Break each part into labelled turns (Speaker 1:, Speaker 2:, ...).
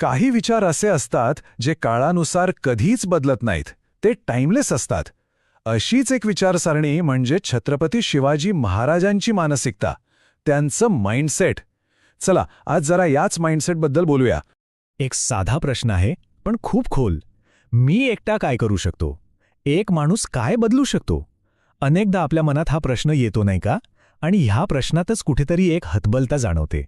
Speaker 1: काही विचार असे असतात जे काळानुसार कधीच बदलत नाहीत ते टाइमलेस असतात. अशीच एक विचारसरणी म्हणजे छत्रपती शिवाजी महाराजांची मानसिकता त्यांचं माइंडसेट चला आज जरा याच माइंडसेटबद्दल बोलूया.
Speaker 2: एक साधा प्रश्न आहे पण खूप खोल. मी एकटा काय करू शकतो? एक माणूस काय बदलू शकतो? अनेकदा आपल्या मनात हा प्रश्न येतो नाही का? आणि ह्या प्रश्नातच कुठेतरी एक हतबलता जाणवते.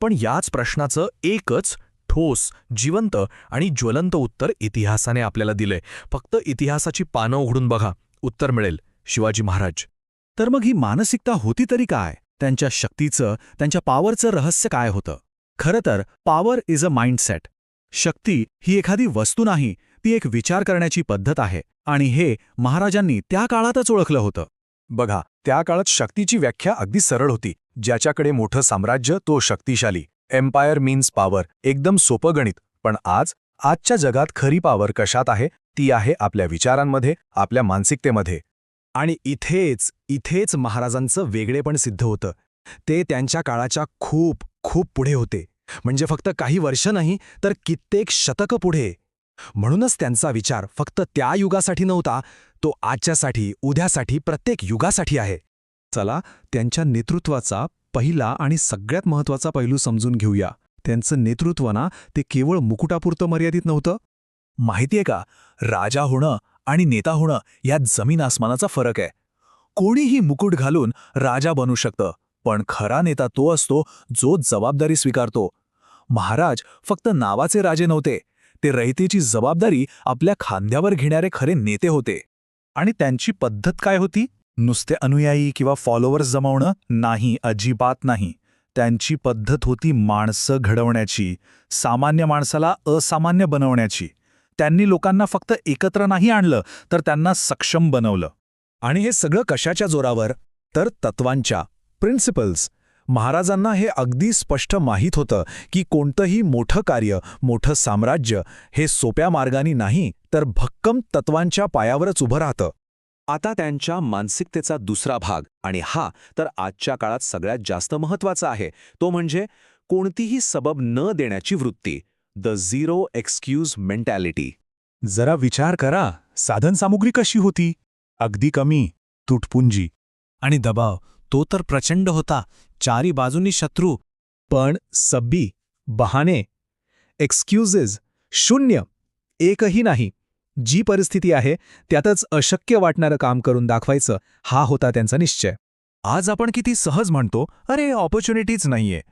Speaker 3: पण याच प्रश्नाचं एकच ठोस जिवंत आणि ज्वलंत उत्तर इतिहासाने आपल्याला दिलंय. फक्त इतिहासाची पानं उघडून बघा. उत्तर मिळेल. शिवाजी महाराज.
Speaker 4: तर मग ही मानसिकता होती तरी काय? त्यांच्या शक्तीचं त्यांच्या पॉवरचं रहस्य काय होतं? खरं तर पॉवर इज अ माइंडसेट. शक्ती ही एखादी वस्तू नाही ती एक विचार करण्याची पद्धत आहे. आणि हे महाराजांनी त्या काळातच ओळखलं होतं.
Speaker 1: बघा त्या काळात शक्तीची व्याख्या अगदी सरळ होती. ज्याच्याकडे मोठं साम्राज्य तो शक्तिशाली. एम्पायर मीन्स पॉवर एकदम सोपं गणित. पण आज आजच्या जगात खरी पॉवर कशात आहे? ती आहे आपल्या विचारांमध्ये आपल्या मानसिकतेमध्ये.
Speaker 4: आणि इथेच इथेच महाराजांचं वेगळेपण सिद्ध होतं. ते त्यांच्या काळाच्या खूप खूप पुढे होते. म्हणजे फक्त काही वर्ष नाही तर कित्येक शतकं पुढे. म्हणूनच त्यांचा विचार फक्त त्या युगासाठी नव्हता तो आजच्यासाठी उद्यासाठी प्रत्येक युगासाठी आहे. चला त्यांच्या नेतृत्वाचा पहिला आणि सगळ्यात महत्त्वाचा पैलू समजून घेऊया. त्यांचं नेतृत्व ना ते केवळ मुकुटापुरतं मर्यादित नव्हतं? माहितीये का? राजा होणं आणि नेता होणं यात जमीन आसमानाचा फरक आहे. कोणीही मुकुट घालून राजा बनू शकतं पण खरा नेता तो असतो जो जबाबदारी स्वीकारतो. महाराज फक्त नावाचे राजे नव्हते. ते रहितेची जबाबदारी आपल्या खांद्यावर घेणारे खरे नेते होते. आणि त्यांची पद्धत काय होती? नुसते अनुयायी किंवा फॉलोअर्स जमवणं नाही अजिबात नाही. त्यांची पद्धत होती माणसं घडवण्याची सामान्य माणसाला असामान्य बनवण्याची. त्यांनी लोकांना फक्त एकत्र नाही आणलं तर त्यांना सक्षम बनवलं. आणि हे सगळं कशाच्या जोरावर? तर तत्वांच्या. प्रिन्सिपल्स महाराजांना हे अगदी स्पष्ट माहीत होतं की कोणतंही मोठं कार्य मोठं साम्राज्य हे सोप्या मार्गाने नाही तर भक्कम तत्वांच्या पायावरच उभं राहतं.
Speaker 5: आता त्यांच्या मानसिकतेचा दुसरा भाग. आणि हा तर आजच्या काळात सगळ्यात जास्त महत्त्वाचा आहे. तो म्हणजे कोणतीही सबब न देण्याची वृत्ती. The zero excuse mentality.
Speaker 4: जरा विचार करा साधनसामुग्री कशी होती? अगदी कमी तुटपुंजी.
Speaker 2: आणि दबाव तो तर प्रचंड होता चारी बाजूंनी शत्रू.
Speaker 4: पण सब्बी बहाने. एक्सक्युजेस शून्य एकही नाही. जी परिस्थिती आहे त्यातच अशक्य वाटणारं काम करून दाखवायचं हा होता त्यांचा निश्चय. आज आपण किती सहज म्हणतो अरे ऑपॉर्च्युनिटीच नाहीये.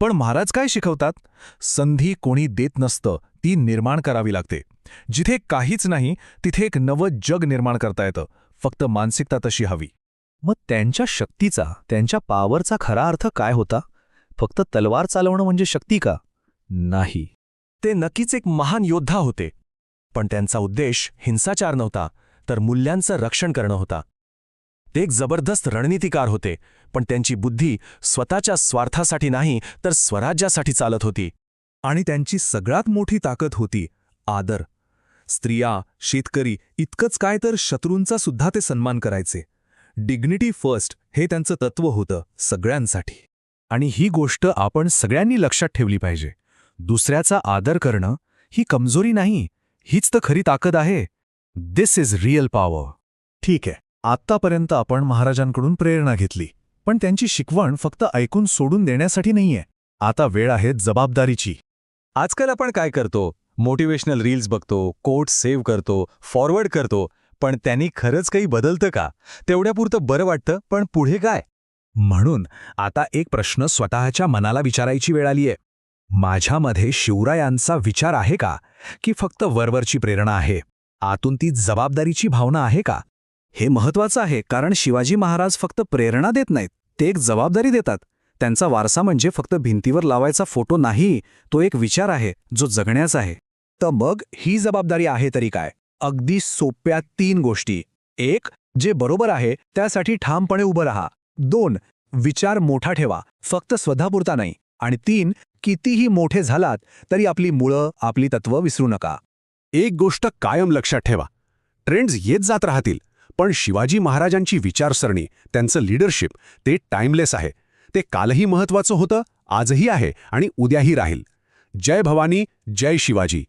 Speaker 4: पण महाराज काय शिकवतात? संधी कोणी देत नसतं ती निर्माण करावी लागते. जिथे काहीच नाही तिथे एक नवं जग निर्माण करता येतं फक्त मानसिकता तशी हवी. मग त्यांच्या शक्तीचा त्यांच्या पावरचा खरा अर्थ काय होता? फक्त तलवार चालवणं म्हणजे शक्ती का? नाही.
Speaker 5: ते नक्कीच एक महान योद्धा होते. पण त्यांचा उद्देश हिंसाचार नव्हता तर मूल्यांचं रक्षण करणं होता. ते एक जबरदस्त रणनीतिकार होते पण त्यांची बुद्धी स्वतःच्या स्वार्थासाठी नाही तर स्वराज्यासाठी चालत होती.
Speaker 4: आणि त्यांची सगळ्यात मोठी ताकद होती आदर. स्त्रिया शेतकरी इतकंच काय तर शत्रूंचा सुद्धा ते सन्मान करायचे. डिग्निटी फर्स्ट हे त्यांचं तत्व होतं सगळ्यांसाठी. आणि ही गोष्ट आपण सगळ्यांनी लक्षात ठेवली पाहिजे. दुसऱ्याचा आदर करणं ही कमजोरी नाही हीच तर खरी ताकद आहे. दिस इज रिअल पॉवर ठीक आहे. आत्तापर्यंत आपण महाराजांकडून प्रेरणा घेतली पण त्यांची शिकवण फक्त ऐकून सोडून देण्यासाठी नाहीये. आता वेळ आहे जबाबदारीची.
Speaker 5: आजकाल आपण काय करतो? मोटिवेशनल रील्स बघतो कोट सेव्ह करतो फॉरवर्ड करतो पण त्यांनी खरंच काही बदलतं का? तेवढ्यापुरतं बरं वाटतं पण पुढे काय?
Speaker 4: म्हणून आता एक प्रश्न स्वतःच्या मनाला विचारायची वेळ आलीये. माझ्यामध्ये शिवरायांचा विचार आहे का? की फक्त वरवरची प्रेरणा आहे? आतून ती जबाबदारीची भावना आहे का? हे महत्वाचं आहे कारण शिवाजी महाराज फक्त प्रेरणा देत नाहीत ते एक जबाबदारी देतात. त्यांचा वारसा म्हणजे फक्त भिंतीवर लावायचा फोटो नाही तो एक विचार आहे जो जगण्याचा आहे. तर मग ही जबाबदारी आहे तरी काय? अगदी सोप्या तीन गोष्टी. एक जे बरोबर आहे त्यासाठी ठामपणे उभं राहा. दोन विचार मोठा ठेवा. फक्त स्वतःपुरता नाही. आणि तीन कितीही मोठे झालात तरी आपली मुळं आपली तत्व विसरू नका.
Speaker 6: एक गोष्ट कायम लक्षात ठेवा. ट्रेंड्स येत जात राहतील पण शिवाजी महाराजांची विचारसरणी त्यांचं लीडरशिप ते टाइमलेस आहे. ते कालही महत्वाचं होतं आजही आहे आणि उद्याही राहील. जय भवानी जय शिवाजी.